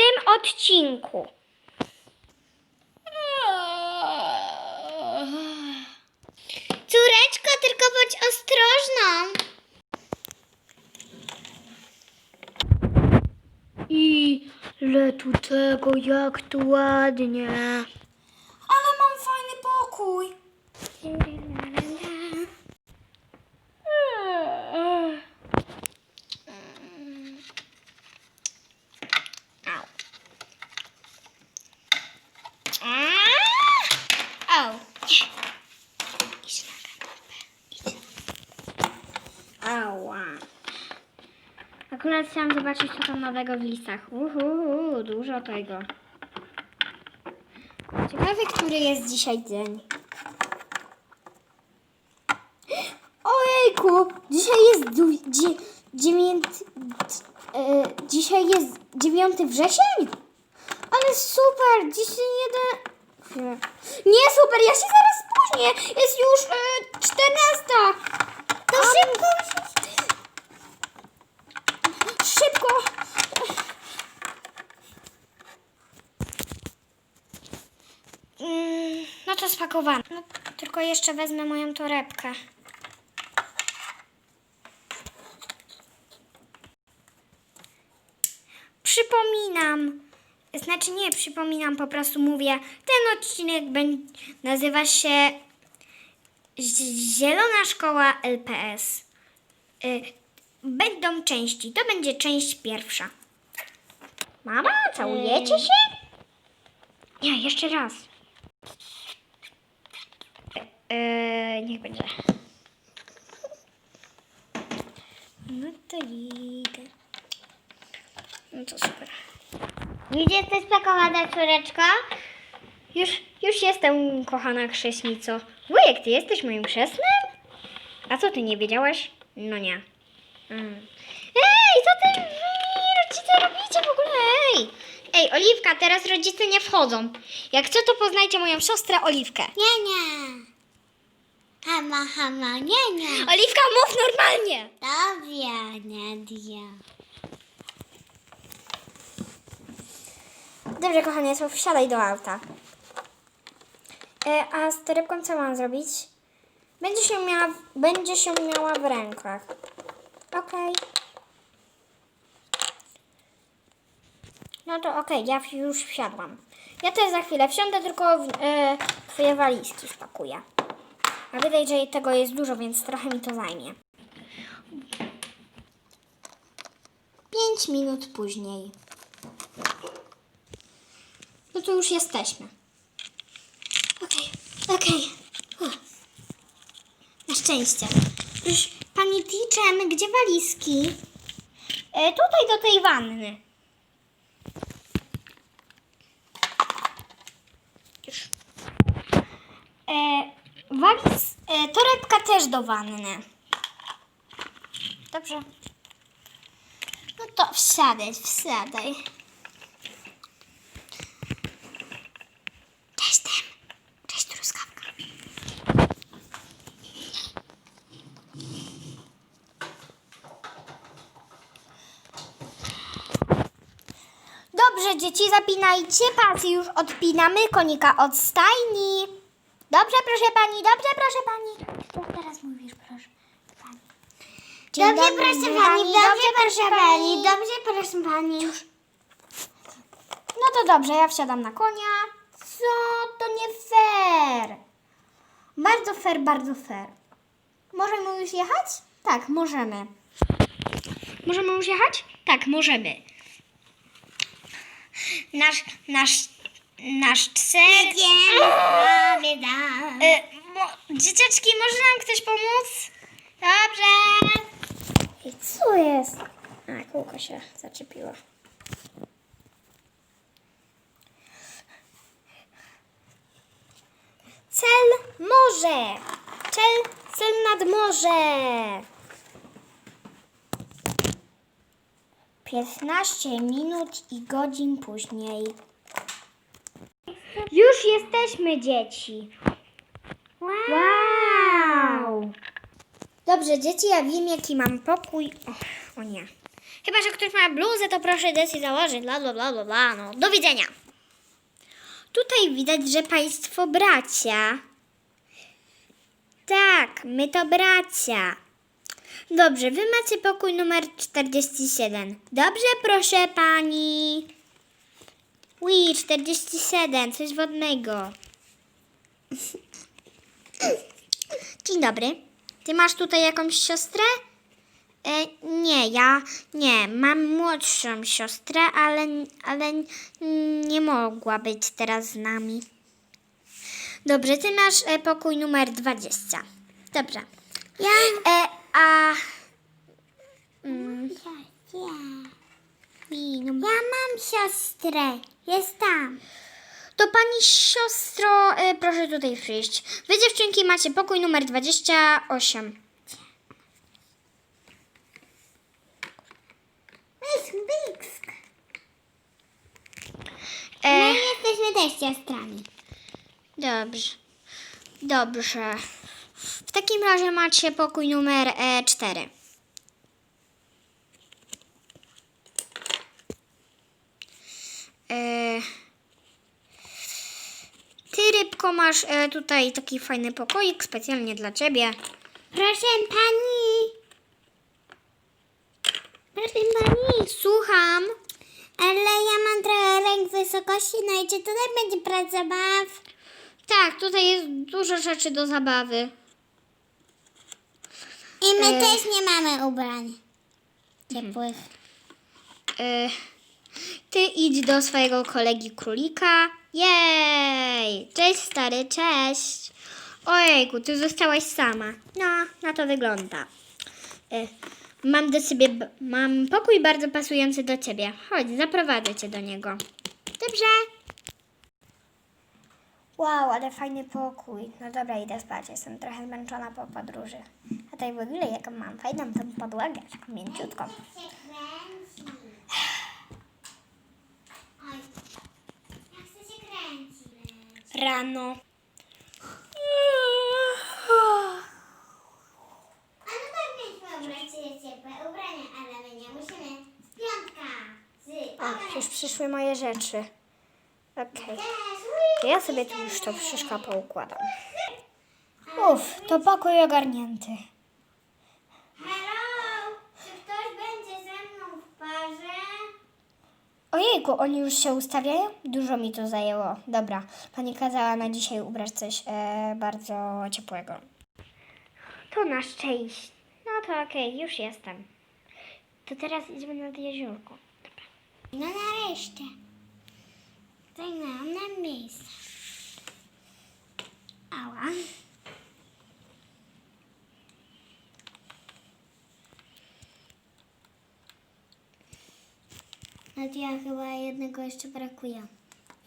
tym odcinku. Córeczko, tylko bądź ostrożną. I ile tu tego, jak tu ładnie. Ale mam fajny pokój. Au. Au. Nie. Idź na kanapę. Idź. Ała. Akurat chciałam zobaczyć, co tam nowego w listach. Uhu, dużo tego. Ciekawe, który jest dzisiaj dzień. Ojejku, dzisiaj jest dzie- dziewięć, e, dzisiaj jest 9 wrzesień? Ale super, dzisiaj jeden... Nie super, ja się zaraz spóźnię. Jest już e, 14. To szybko. Szybko. No to spakowane. No, tylko jeszcze wezmę moją torebkę. Przypominam, znaczy nie przypominam, po prostu mówię, ten odcinek nazywa się Zielona Szkoła LPS. Będą części, to będzie część pierwsza. Mama, całujecie się? Nie, jeszcze raz. Eee, niech będzie. No to idę. No to super. Gdzie jesteś spakowana, córeczko? Już, już jestem, kochana chrześnico. Wujek, ty jesteś moim chrzestnym? A co, ty nie wiedziałaś? No nie. Mm. Ej, co ty wy, rodzice robicie w ogóle? Ej! Ej, Oliwka, teraz rodzice nie wchodzą. Jak co, to poznajcie moją siostrę Oliwkę. Nie, nie. Hama, hama, nie, nie. Oliwka, mów normalnie! Dobrze, Nadia. Dobrze, kochanie, to wsiadaj do auta. E, a z torebką co mam zrobić? Będzie się miała, będzie się miała w rękach. Okej. No to okej, ja już wsiadłam. Ja też za chwilę wsiądę, tylko w, e, twoje walizki spakuję. A widać, że tego jest dużo, więc trochę mi to zajmie. Pięć minut później. No to już jesteśmy. Okej, okej. Uff. Na szczęście. Już pani Ticzem, gdzie walizki? E, tutaj do tej wanny. Już. E, waliz, e, torebka też do wanny. Dobrze. No to wsiadaj, wsiadaj. Cześć, Tem. Cześć, truskawka. Dobrze, dzieci, zapinajcie pasy. Już odpinamy konika od stajni. Dobrze, proszę pani, dobrze, proszę pani. Teraz mówisz, proszę pani? Dzień Dobrze, dobry, proszę pani, dobrze, proszę pani, dobrze, proszę pani. No to dobrze, ja wsiadam na konia. Co? To nie fair. Bardzo fair, bardzo fair. Możemy już jechać? Tak, możemy. Możemy już jechać? Tak, możemy. Nasz, nasz, nasz ser... Jedziemy, damy. E, mo- dzieciaczki, może nam ktoś pomóc? Dobrze. I co jest? A, kółko się zaczepiło. Cel morze. Cel, cel nad morze. 15 minut i godzin później. Już jesteśmy, dzieci. Wow! Dobrze, dzieci, ja wiem, jaki mam pokój. O, o nie. Chyba, że ktoś ma bluzę, to proszę Desi założyć. Bla, bla, bla, bla, bla. No, do widzenia. Tutaj widać, że państwo bracia. Tak, my to bracia. Dobrze, wy macie pokój numer 47. Dobrze, proszę pani. Ui, 47, coś wodnego. Dzień dobry. Ty masz tutaj jakąś siostrę? E, nie, ja nie. Mam młodszą siostrę, ale, ale nie mogła być teraz z nami. Dobrze, ty masz e, pokój numer 20. Dobrze. Ja. E, a. Mm, Ja mam siostrę. Jest tam. To pani siostro, e, proszę tutaj przyjść. Wy dziewczynki macie pokój numer 28. Jest blisk. E, My jesteśmy też siostrami. dobrze. Dobrze. W takim razie macie pokój numer e, 4. E, ty, rybko, masz e, tutaj taki fajny pokoik specjalnie dla ciebie. Proszę pani. Proszę pani. Słucham. Ale ja mam trochę lęk wysokości, no i czy tutaj będzie plac zabaw? Tak, tutaj jest dużo rzeczy do zabawy. My E. też nie mamy ubrań ciepłych. E, ty idź do swojego kolegi królika. Jej! Cześć stary, cześć! Ojejku, ty zostałaś sama. No, na to wygląda. E, mam do ciebie, mam pokój bardzo pasujący do ciebie. Chodź, zaprowadzę cię do niego. Dobrze? Wow, ale fajny pokój. No dobra, idę spać. Jestem trochę zmęczona po podróży. A tutaj w ogóle jaką mam fajną tą podłogę, taką mięciutką. Rano. Już przyszły moje rzeczy. Okej. Też, Ja sobie tu już to wszystko poukładam. Uff, to pokój ogarnięty. Hello, czy ktoś będzie ze mną w parze? Ojejku, oni już się ustawiają? Dużo mi to zajęło. Dobra, pani kazała na dzisiaj ubrać coś e, bardzo ciepłego. To na szczęście. No to okej, już jestem. To teraz idziemy nad jeziorko. No nareszcie. Zagnałam na miejsce. Ała. No to ja chyba jednego jeszcze brakuje.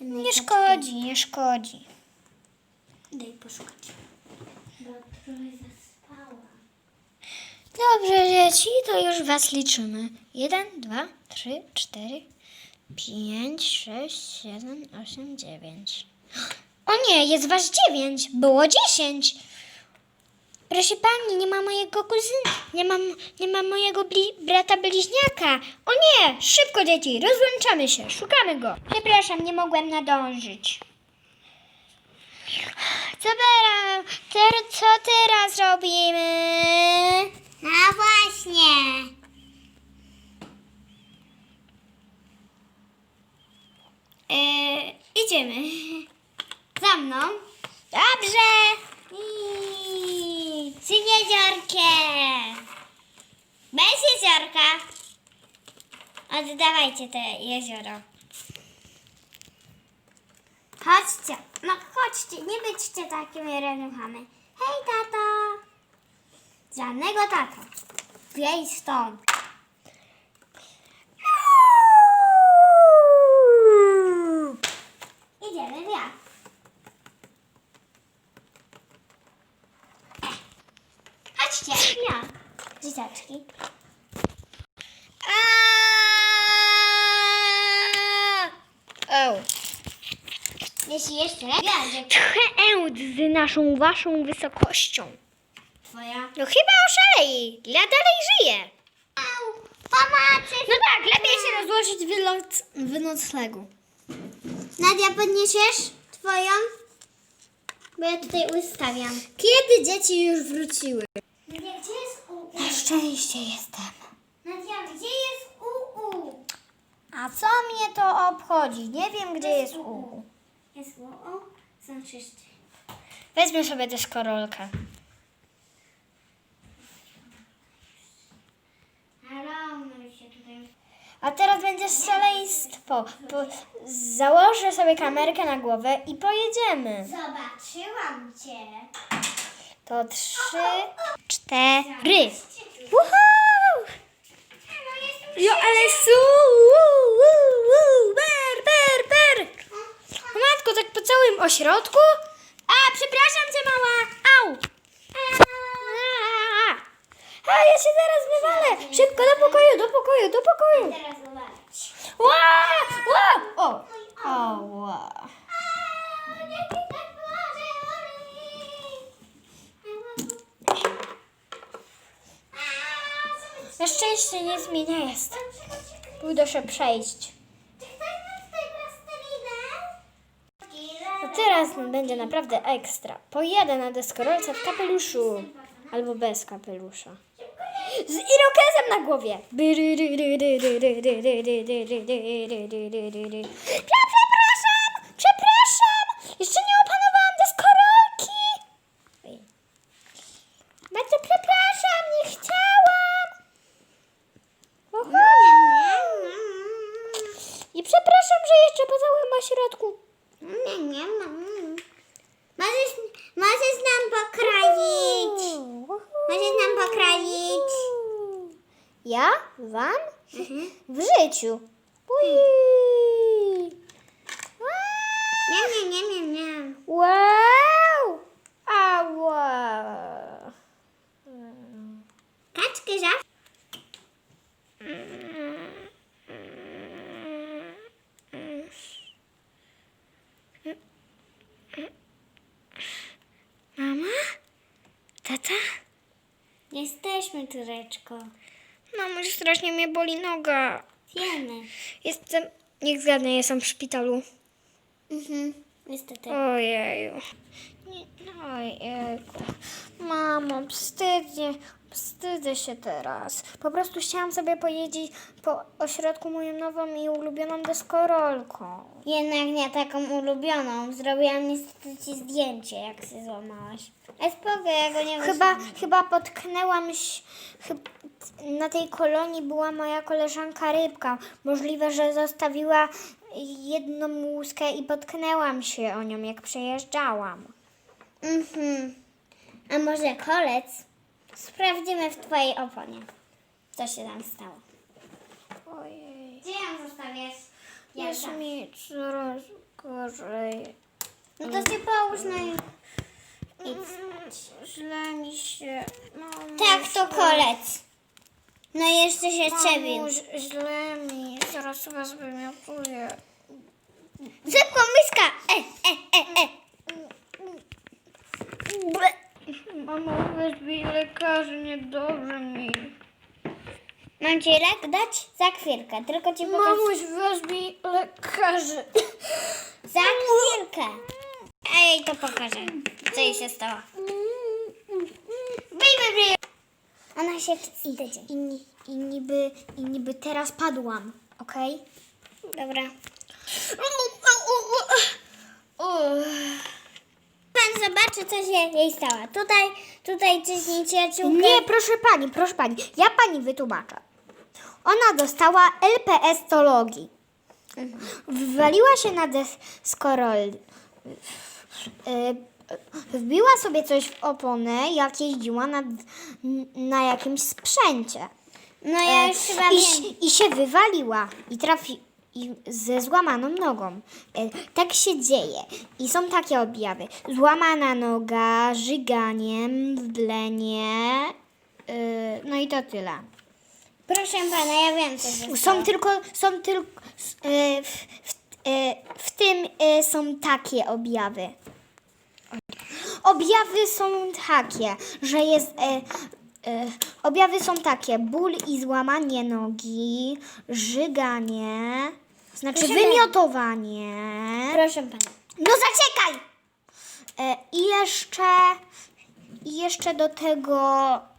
Jednej Nie kaczki. szkodzi, nie szkodzi. Daj poszukać. Bo trochę zaspała. Dobrze, dzieci, to już was liczymy. Jeden, dwa, trzy, cztery, pięć, sześć, siedem, osiem, dziewięć. O nie, jest was dziewięć. Było dziesięć. Proszę pani, nie ma mojego kuzyna, nie ma, nie ma mojego brata bliźniaka. O nie, szybko dzieci, rozłączamy się, szukamy go. Przepraszam, nie mogłem nadążyć. Co teraz, ter, co teraz robimy? No właśnie. Yy, idziemy. Za mną. Dobrze. I Czy jeziorkiem? Bez jeziorka. Oddawajcie te jezioro. Chodźcie. No chodźcie, nie bądźcie takimi renuchami. Hej, tato. Żadnego tato. Wiej stąd. Idziemy w jak. Chodźcie, jak. Dzieciaczki. O. Jeśli jeszcze raz, Pęd z naszą waszą wysokością. twoja. No chyba oszalej. Ja dalej żyję. Pomocy! No tak, lepiej się rozłożyć w, noc, w noclegu. Nadia, podniesiesz twoją? Bo ja tutaj ustawiam. Kiedy dzieci już wróciły? Nadia, gdzie jest UU? Na szczęście jestem. Nadia, gdzie jest UU? A co mnie to obchodzi? Nie wiem, gdzie jest U. Jest UU? Znaczy jeszcze. Weźmy sobie się tutaj... A teraz będzie szaleństwo. Po, założę sobie kamerkę na głowę i pojedziemy. Zobaczyłam cię. To trzy, cztery. Woohoo! Jo, ale su! Woo, woo, woo, ber, ber, ber. Matko, tak po całym ośrodku? Przepraszam cię, mała. Au! A, ja się zaraz wywalę. Szybko do pokoju, do pokoju, do pokoju. Teraz zobaczyć. Ła! Ła! O! Tak Na szczęście nic mi nie jest. Pójdę się przejść. A teraz będzie naprawdę ekstra. Pojadę na deskorolce w kapeluszu. Albo bez kapelusza. Z irokezem na głowie. Ja przepraszam! Przepraszam! Jeszcze nie opanowałam deskorolki! Oj. Bardzo przepraszam, nie chciałam! Uhu. I przepraszam, że jeszcze po całym ośrodku. Nie, nie, mam. Możesz, możesz nam pokroić. Możesz nam pokroić. Ja? Wam? W życiu. Ui. Nie, nie, nie, nie, nie. Wow! Ała! Kaczkę żab. Mama? Tata? Jesteśmy, Tureczko. Mamo, strasznie mnie boli noga. Wiemy. Jestem... Niech zgadnę, jestem w szpitalu. Mhm. Niestety. Ojeju. Nie, ojejku. Mamo, wstydnie, wstydzę się teraz. Po prostu chciałam sobie pojeździć po ośrodku moją nową i ulubioną deskorolką. Jednak nie taką ulubioną. Zrobiłam niestety ci zdjęcie, jak się złamałaś. Ale spoko, ja go nie Chyba, chyba potknęłam się, chyb, na tej kolonii była moja koleżanka Rybka. Możliwe, że zostawiła jedną łuskę i potknęłam się o nią, jak przejeżdżałam. Mhm. A może kolec? Sprawdzimy w twojej oponie, co się tam stało. Ojej. Gdzie ją zostawiasz? Jest mi coraz gorzej. No to się połóż no i... Idź. Źle mi się. Tak, to kolec. No i jeszcze się trzebił. Źle mi. Zaraz was wymiotuję. Szybko, myszka! E, e, e, e. Mamo, wezwij lekarzy, niedobrze mi. Mam ci lek dać? Za chwilkę, tylko ci pokażę. Mamuś, wezwij lekarzy. Za chwilkę. A ja jej to pokażę, co jej się stało. Bij, bij. Ona się wstydzi. I, ni- i, niby, I niby teraz padłam, okej? Dobra. Uff. Pan zobaczy, co się jej stało. Tutaj, tutaj ciśnij przyjaciółkę. Nie, proszę pani, proszę pani. Ja pani wytłumaczę. Ona dostała LPS-tologii. Wywaliła się na deskorol. y, Wbiła sobie coś w oponę, jak jeździła na, na jakimś sprzęcie. No ja E, już chyba I, wiem. I się wywaliła i trafi i ze złamaną nogą. E, Tak się dzieje. I są takie objawy. Złamana noga, żyganie, mdlenie. e, No i to tyle. Proszę pana, ja wiem, co stało. Są tylko, są tylko e, w, e, w tym e, są takie objawy. Objawy są takie, że jest e, Objawy są takie: ból i złamanie nogi, żyganie, znaczy Proszę wymiotowanie. Proszę pana. No zaczekaj! E, I jeszcze, i jeszcze do tego